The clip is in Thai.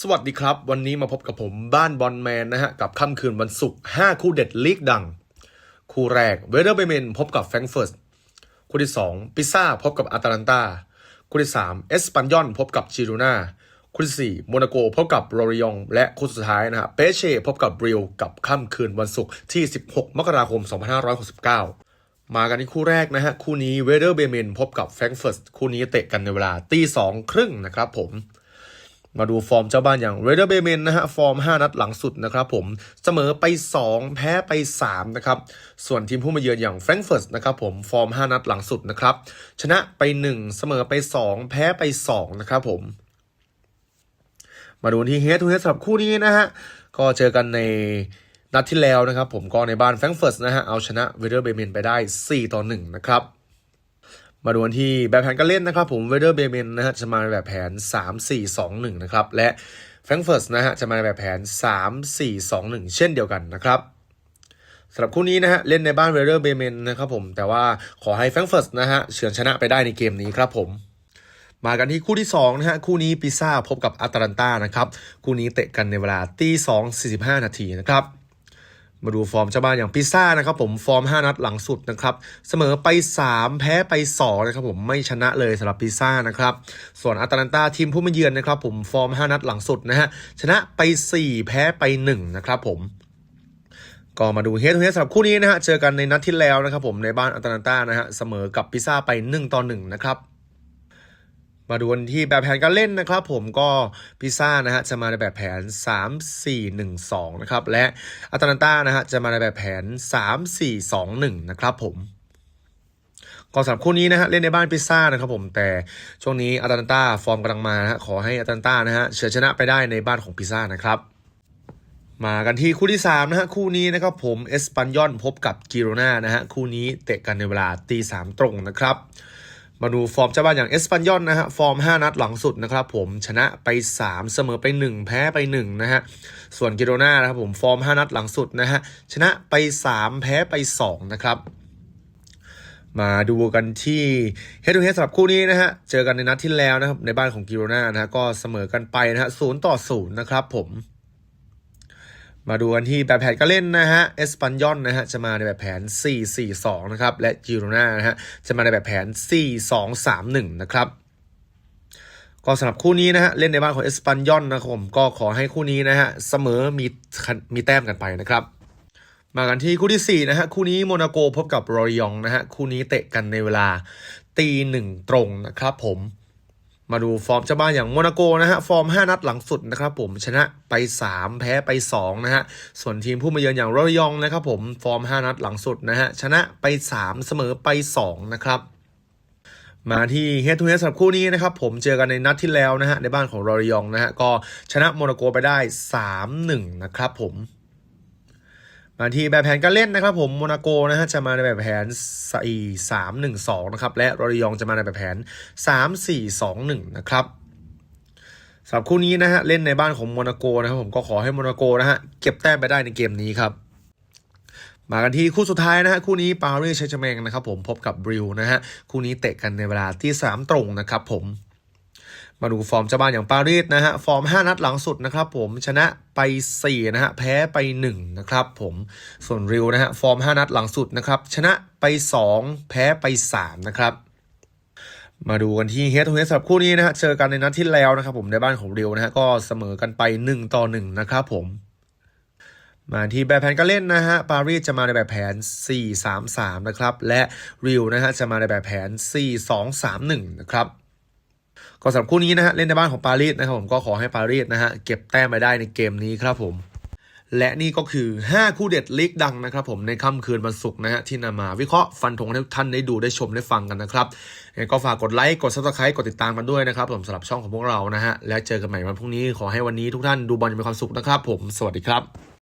สวัสดีครับ วันนี้มาพบกับผมบ้านบอลแมนนะฮะ กับค่ำคืนวันศุกร์5คู่เด็ดลีกดัง คู่แรกเวเดอร์เบเมนพบกับแฟรงเฟิร์ตคู่ที่ 2 ปิซ่าพบกับอาตาลันตาคู่ที่ 3 เอสปันยอนพบกับจิโรนาคู่ที่ 4 โมนาโกพบกับโรริยอง และคู่สุดท้ายนะฮะเปเช่พบกับบริลกับค่ำคืนวันศุกร์ที่ 16 มกราคม 2569 มากันที่คู่แรกนะฮะคู่นี้เวเดอร์เบเมนพบกับแฟรงเฟิร์ตคู่นี้เตะกันในเวลาตีสองครึ่งนะครับผม มาดูฟอร์มเจ้าบ้านอย่างเรเดอร์เบเมนนะฮะฟอร์ม 5 นัดหลังสุดนะครับผมเสมอไป 2 แพ้ไป 3 นะครับ ส่วนทีมผู้มาเยือนอย่างแฟรงก์เฟิร์ตนะครับผมฟอร์ม 5 นัดหลังสุดนะครับชนะไป 1 เสมอไป 2 แพ้ไป 2 นะครับผมมาดูที่เฮดทูเฮดสำหรับคู่นี้นะฮะก็เจอกันในนัดที่แล้วนะครับผมก็ในบ้านแฟรงก์เฟิร์ตนะฮะเอาชนะเวเดอร์เบเมนไปได้ 4 ต่อ 1 นะครับ มาดูกันที่แบบแผนการเล่นนะครับผมเวเดอร์เบเมนนะฮะจะมาในแบบแผน 3 4 2 1 นะครับ และแฟรงเฟิร์ตนะฮะจะมาในแบบแผน 3 4 2 1 เช่นเดียวกันนะครับสำหรับคู่นี้นะฮะเล่นในบ้านเวเดอร์เบเมนนะครับผมแต่ว่าขอให้แฟรงเฟิร์ตนะฮะเฉือนชนะไปได้ในเกมนี้ครับผมมากันที่คู่ที่2นะฮะคู่นี้ปิซ่าพบกับอาตาลันตานะครับคู่นี้เตะกันในเวลาตี2 45นาทีนะครับ มาดูฟอร์มเจ้าบ้านอย่างพิซซ่านะครับผมฟอร์ม 5 นัดหลังสุดนะครับเสมอไป 3 แพ้ไป2นะครับผมไม่ชนะเลยสำหรับพิซซ่านะครับส่วนอาตาลันตาทีมผู้มาเยือนนะครับผมฟอร์ม 5 นัดหลังสุดนะฮะชนะไป 4 แพ้ไป 1 นะครับผมก็มาดูเฮดทูเฮดสำหรับคู่นี้นะฮะเจอกันในนัดที่แล้วนะครับผมในบ้านอาตาลันตานะฮะเสมอกับพิซซ่าไป 1 ต่อ 1 นะครับ มาดูกันที่แบบแผนการเล่นนะครับผมก็พิซซ่านะฮะจะมาในแบบแผน 3 4 1 2นะครับและอาตาลันตานะฮะจะมาในแบบแผน 3 4 2 1 นะครับผมก็สำหรับคู่นี้นะฮะเล่นในบ้านพิซซ่านะครับผมแต่ช่วงนี้อาตาลันตาฟอร์มกำลังมานะฮะขอให้อาตาลันตานะฮะเฉือนชนะไปได้ในบ้านของพิซซ่านะครับมากันที่คู่ที่ 3 นะฮะ คู่นี้นะครับผมเอสปันยอนพบกับกิโรนานะฮะ คู่นี้เตะกันในเวลาตีสามตรงนะครับ มาดูฟอร์มเจ้าบ้านอย่างเอสปันยอนนะฮะฟอร์ม 5 นัดหลังสุดนะครับผมชนะไป 3 เสมอไป 1 แพ้ไป1นะฮะส่วนกิโรนานะครับผมฟอร์ม 5 นัดหลังสุดนะฮะชนะไป 3 แพ้ไป 2 นะครับ มาดูกันที่เฮดูเฮดสำหรับคู่นี้นะฮะเจอกันในนัดที่แล้วนะครับในบ้านของกิโรนานะฮะก็เสมอกันไปนะฮะศูนย์ต่อศูนย์นะครับผม มาดูกันที่แบบแผนการเล่นนะฮะ เอสปันยอนนะฮะจะมาในแบบแผน 4-4-2 นะครับ และจิโรนานะฮะจะมาในแบบแผน 4-2-3-1 นะครับก็สำหรับคู่นี้นะฮะเล่นในบ้านของเอสปันยอนนะครับผมก็ขอให้คู่นี้นะฮะเสมอมีมีแต้มกันไปนะครับมากันที่คู่ที่ 4 นะฮะ คู่นี้โมนาโกพบกับรอยองนะฮะ คู่นี้เตะกันในเวลาตีหนึ่งตรงนะครับผม มาดูฟอร์มเจ้าบ้านอย่างโมนาโกนะฮะฟอร์ม 5 นัดหลังสุดนะครับผมชนะไป 3 แพ้ไป 2 นะฮะส่วนทีมผู้มาเยือนอย่างรอยองนะครับผมฟอร์ม 5 นัดหลังสุดนะฮะชนะไป 3 เสมอไป 2 นะครับมาที่เฮดทูเฮดสำหรับคู่นี้นะครับผมเจอกันในนัดที่แล้วนะฮะในบ้านของรอยองนะฮะก็ชนะโมนาโกไปได้ 3-1 นะครับผม มาที่แบบแผนการเล่นนะครับผมโมนาโกนะฮะจะมาในแบบแผน4 3 1 2นะครับและรอริยองจะมาในแบบแผน 3 4 2 1นะครับสำหรับคู่นี้นะฮะเล่นในบ้านของโมนาโกนะครับผมก็ขอให้โมนาโกนะฮะเก็บแต้มไปได้ในเกมนี้ครับมากันที่คู่สุดท้ายนะฮะคู่นี้ปารีสแซงต์แชแมงนะครับผมพบกับบริวนะฮะคู่นี้เตะกันในเวลาที่3ตรงนะครับผม มาดูฟอร์มเจ้าบ้านอย่างปารีสนะฮะฟอร์ม 5 นัดหลังสุดนะครับผมชนะไป 4 นะฮะแพ้ไป 1 นะครับผมส่วนริวนะฮะฟอร์ม 5 นัดหลังสุดนะครับชนะไป 2 แพ้ไป 3 นะครับมาดูกันที่เฮดทูเฮดสำหรับคู่นี้นะฮะเจอกันในนัดที่แล้วนะครับผมในบ้านของริวนะฮะก็เสมอกันไป 1 ต่อ 1 นะครับผม มาที่แบบแผนการเล่นนะฮะปารีสจะมาในแบบแผน 4-3-3 นะครับ และริวนะฮะจะมาในแบบแผน 4-2-3-1 นะครับ ก็สำหรับคู่นี้นะฮะเล่นในบ้านของปารีสนะครับผมก็ขอให้ปารีสนะฮะเก็บแต้มไปได้ในเกมนี้ครับผมและนี่ก็คือ 5 คู่เด็ดลีกดังนะครับผมในค่ำคืนวันศุกร์นะฮะที่นำมาวิเคราะห์ฟันธงให้ทุกท่านได้ดูได้ชมได้ฟังกันนะครับก็ฝากกดไลค์กด subscribe กดติดตามกันด้วยนะครับผมสำหรับช่องของพวกเรานะฮะและเจอกันใหม่วันพรุ่งนี้ขอให้วันนี้ทุกท่านดูบอลอย่างมีความสุขนะครับผมสวัสดีครับ